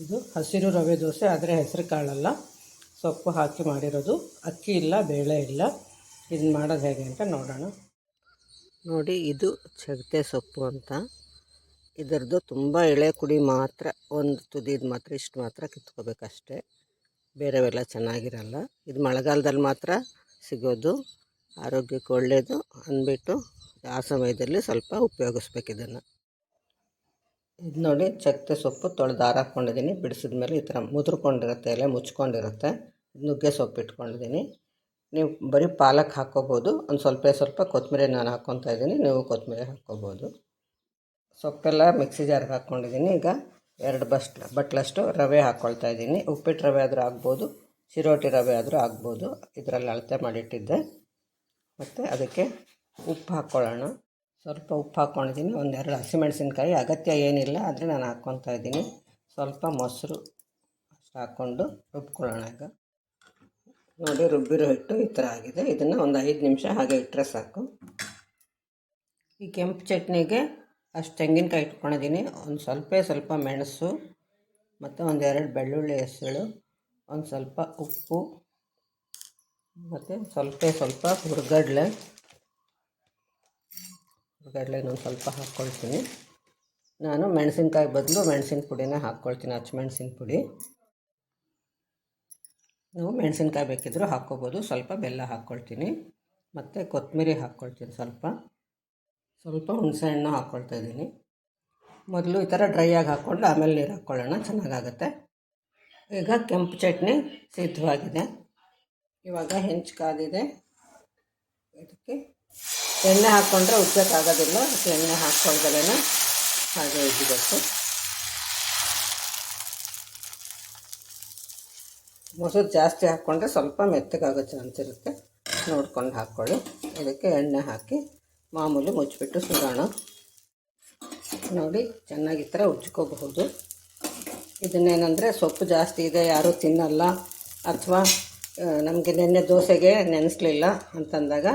ಇದು ಹಸಿರು ರವೆ ದೋಸೆ, ಆದರೆ ಹೆಸರು ಕಾಳಲ್ಲ. ಸೊಪ್ಪು ಹಾಕಿ ಮಾಡಿರೋದು. ಅಕ್ಕಿ ಇಲ್ಲ, ಬೇಳೆ ಇಲ್ಲ. ಇದನ್ನ ಮಾಡೋದು ಹೇಗೆ ಅಂತ ನೋಡೋಣ. ನೋಡಿ, ಇದು ಚಗತೆ ಸೊಪ್ಪು ಅಂತ. ಇದರದ್ದು ತುಂಬ ಎಳೆ ಕುಡಿ ಮಾತ್ರ, ಒಂದು ತುದಿದು ಮಾತ್ರ, ಇಷ್ಟು ಮಾತ್ರ ಕಿತ್ಕೋಬೇಕಷ್ಟೆ. ಬೇರೆವೆಲ್ಲ ಚೆನ್ನಾಗಿರಲ್ಲ. ಇದು ಮಳೆಗಾಲದಲ್ಲಿ ಮಾತ್ರ ಸಿಗೋದು. ಆರೋಗ್ಯಕ್ಕೆ ಒಳ್ಳೆಯದು ಅಂದ್ಬಿಟ್ಟು ಆ ಸಮಯದಲ್ಲಿ ಸ್ವಲ್ಪ ಉಪಯೋಗಿಸ್ಬೇಕು ಇದನ್ನು. ಇದು ನೋಡಿ, ಚಕ್ಕೆ ಸೊಪ್ಪು ತೊಳೆದು ಹಾಕೊಂಡಿದ್ದೀನಿ. ಹಾಕ್ಕೊಂಡಿದ್ದೀನಿ ಬಿಡಿಸಿದ ಮೇಲೆ ಈ ಥರ ಮುದ್ರಕೊಂಡಿರುತ್ತೆ, ಎಲೆ ಮುಚ್ಕೊಂಡಿರುತ್ತೆ. ನುಗ್ಗೆ ಸೊಪ್ಪು ಇಟ್ಕೊಂಡಿದ್ದೀನಿ. ನೀವು ಬರೀ ಪಾಲಕ್ ಹಾಕ್ಕೋಬೋದು ಒಂದು ಸ್ವಲ್ಪ ಸ್ವಲ್ಪ ಕೊತ್ತಂಬರಿ ನಾನು ಹಾಕ್ಕೊತಾ ಇದ್ದೀನಿ. ನೀವು ಕೊತ್ತಂಬರಿ ಹಾಕ್ಕೋಬೋದು ಸೊಪ್ಪೆಲ್ಲ ಮಿಕ್ಸಿ ಜಾರ್ಗೆ ಹಾಕ್ಕೊಂಡಿದ್ದೀನಿ ಈಗ ಎರಡು ಬಸ್ಟ್ ಬಟ್ಲಷ್ಟು ರವೆ ಹಾಕ್ಕೊಳ್ತಾ ಇದ್ದೀನಿ. ಉಪ್ಪಿಟ್ಟು ರವೆ ಆದರೂ ಆಗ್ಬೋದು ಚಿರೋಟಿ ರವೆ ಆದರೂ ಆಗ್ಬೋದು ಇದರಲ್ಲಿ ಅಳತೆ ಮಾಡಿಟ್ಟಿದ್ದೆ. ಮತ್ತು ಅದಕ್ಕೆ ಉಪ್ಪು ಹಾಕ್ಕೊಳ್ಳೋಣ ಸ್ವಲ್ಪ ಉಪ್ಪು ಹಾಕ್ಕೊಂಡಿದ್ದೀನಿ ಒಂದೆರಡು ಹಸಿಮೆಣಸಿನ್ಕಾಯಿ. ಅಗತ್ಯ ಏನಿಲ್ಲ, ಆದರೆ ನಾನು ಹಾಕ್ಕೊತಾ ಇದ್ದೀನಿ. ಸ್ವಲ್ಪ ಮೊಸರು ಅಷ್ಟು ಹಾಕ್ಕೊಂಡು ರುಬ್ಕೊಳ್ಳೋಣ ಈಗ. ನೋಡಿ, ರುಬ್ಬಿರೋ ಹಿಟ್ಟು ಈ ಥರ ಆಗಿದೆ. ಇದನ್ನು ಒಂದು ಐದು ನಿಮಿಷ ಹಾಗೆ ಇಟ್ಟರೆ ಸಾಕು. ಈ ಕೆಂಪು ಚಟ್ನಿಗೆ ಅಷ್ಟು ತೆಂಗಿನಕಾಯಿ ಇಟ್ಕೊಂಡಿದ್ದೀನಿ. ಒಂದು ಸ್ವಲ್ಪ ಸ್ವಲ್ಪ ಮೆಣಸು ಮತ್ತು ಒಂದೆರಡು ಬೆಳ್ಳುಳ್ಳಿ ಹೆಸಳು ಒಂದು ಸ್ವಲ್ಪ ಉಪ್ಪು ಮತ್ತು ಸ್ವಲ್ಪ ಸ್ವಲ್ಪ ಹುರ್ಗಡ್ಲೆ. ಹುರ್ಗಡ್ಲೆನ ಒಂದು ಸ್ವಲ್ಪ ಹಾಕ್ಕೊಳ್ತೀನಿ. ನಾನು ಮೆಣಸಿನ್ಕಾಯಿ ಬದಲು ಮೆಣಸಿನ ಪುಡಿನ ಹಾಕ್ಕೊಳ್ತೀನಿ ಹಚ್ಮೆಣ್ಸಿನ ಪುಡಿ. ನಾವು ಮೆಣಸಿನ್ಕಾಯಿ ಬೇಕಿದ್ದರೂ ಹಾಕ್ಕೋಬೋದು. ಸ್ವಲ್ಪ ಬೆಲ್ಲ ಹಾಕ್ಕೊಳ್ತೀನಿ. ಮತ್ತು ಕೊತ್ತಂಬರಿ ಹಾಕ್ಕೊಳ್ತೀನಿ ಸ್ವಲ್ಪ. ಸ್ವಲ್ಪ ಹುಣಸೆಹಣ್ಣು ಹಾಕ್ಕೊಳ್ತಾ ಇದ್ದೀನಿ. ಮೊದಲು ಈ ಥರ ಡ್ರೈಯಾಗಿ ಹಾಕ್ಕೊಂಡು ಆಮೇಲೆ ನೀರು ಹಾಕ್ಕೊಳ್ಳೋಣ, ಚೆನ್ನಾಗಾಗುತ್ತೆ. ಈಗ ಕೆಂಪು ಚಟ್ನಿ ಸಿದ್ಧವಾಗಿದೆ. ಇವಾಗ ಹೆಂಚು ಕಾದಿದೆ. ಇದಕ್ಕೆ ಎಣ್ಣೆ ಹಾಕ್ಕೊಂಡ್ರೆ ಉಜ್ಜೋಕ್ಕಾಗೋದಿಲ್ಲ ಎಣ್ಣೆ ಹಾಕ್ಕೊಳ್ದಲೇ ಹಾಗೆ ಇದ್ದಿಬೇಕು ಮೊಸರು ಜಾಸ್ತಿ ಹಾಕ್ಕೊಂಡ್ರೆ ಸ್ವಲ್ಪ ಮೆತ್ತಗಾಗೋ ಚಾನ್ಸ್ ಇರುತ್ತೆ ನೋಡ್ಕೊಂಡು ಹಾಕ್ಕೊಳ್ಳಿ. ಇದಕ್ಕೆ ಎಣ್ಣೆ ಹಾಕಿ ಮಾಮೂಲಿ ಮುಚ್ಚಿಬಿಟ್ಟು ಸುಡೋಣ. ನೋಡಿ, ಚೆನ್ನಾಗಿ ಥರ ಉಜ್ಕೋಬಹುದು. ಇದನ್ನೇನಂದರೆ ಸೊಪ್ಪು ಜಾಸ್ತಿ ಇದೆ, ಯಾರೂ ತಿನ್ನಲ್ಲ, ಅಥವಾ ನಮಗೆ ನೆನ್ನೆ ದೋಸೆಗೆ ನೆನೆಸ್ಲಿಲ್ಲ ಅಂತಂದಾಗ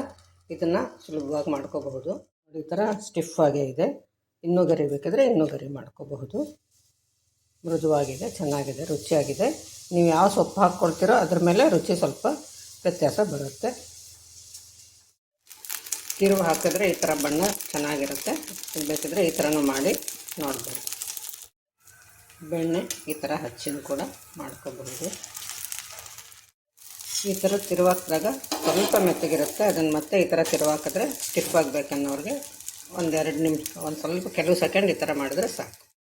ಇದನ್ನು ಸುಲಭವಾಗಿ ಮಾಡ್ಕೋಬಹುದು. ಈ ಥರ ಸ್ಟಿಫ್ ಆಗೇ ಇದೆ. ಇನ್ನೂ ಗರಿ ಬೇಕಿದ್ರೆ ಇನ್ನೂ ಗರಿ ಮಾಡ್ಕೋಬಹುದು. ಮೃದುವಾಗಿದೆ, ಚೆನ್ನಾಗಿದೆ, ರುಚಿಯಾಗಿದೆ. ನೀವು ಯಾವ ಸೊಪ್ಪು ಹಾಕ್ಕೊಳ್ತೀರೋ ಅದ್ರ ಮೇಲೆ ರುಚಿ ಸ್ವಲ್ಪ ವ್ಯತ್ಯಾಸ ಬರುತ್ತೆ. ತಿರುವು ಹಾಕಿದ್ರೆ ಈ ಥರ ಬಣ್ಣ ಚೆನ್ನಾಗಿರುತ್ತೆ. ಬೇಕಿದ್ರೆ ಈ ಥರನೂ ಮಾಡಿ ನೋಡ್ಬೋದು. ಬೆಣ್ಣೆ ಈ ಥರ ಹಚ್ಚಿನ ಕೂಡ ಮಾಡ್ಕೋಬಹುದು. ಈ ಥರ ತಿರುವಾಕಿದಾಗ ಸ್ವಲ್ಪ ಮೆತ್ತಗಿರುತ್ತೆ. ಅದನ್ನು ಮತ್ತೆ ಈ ಥರ ತಿರುವಾಕಿದ್ರೆ ಸ್ಟಿಫ್ ಆಗಬೇಕನ್ನೋರಿಗೆ ಒಂದೆರಡು ನಿಮಿಷ, ಒಂದು ಸ್ವಲ್ಪ ಕೆಲವು ಸೆಕೆಂಡ್ ಈ ಥರ ಮಾಡಿದ್ರೆ ಸಾಕು.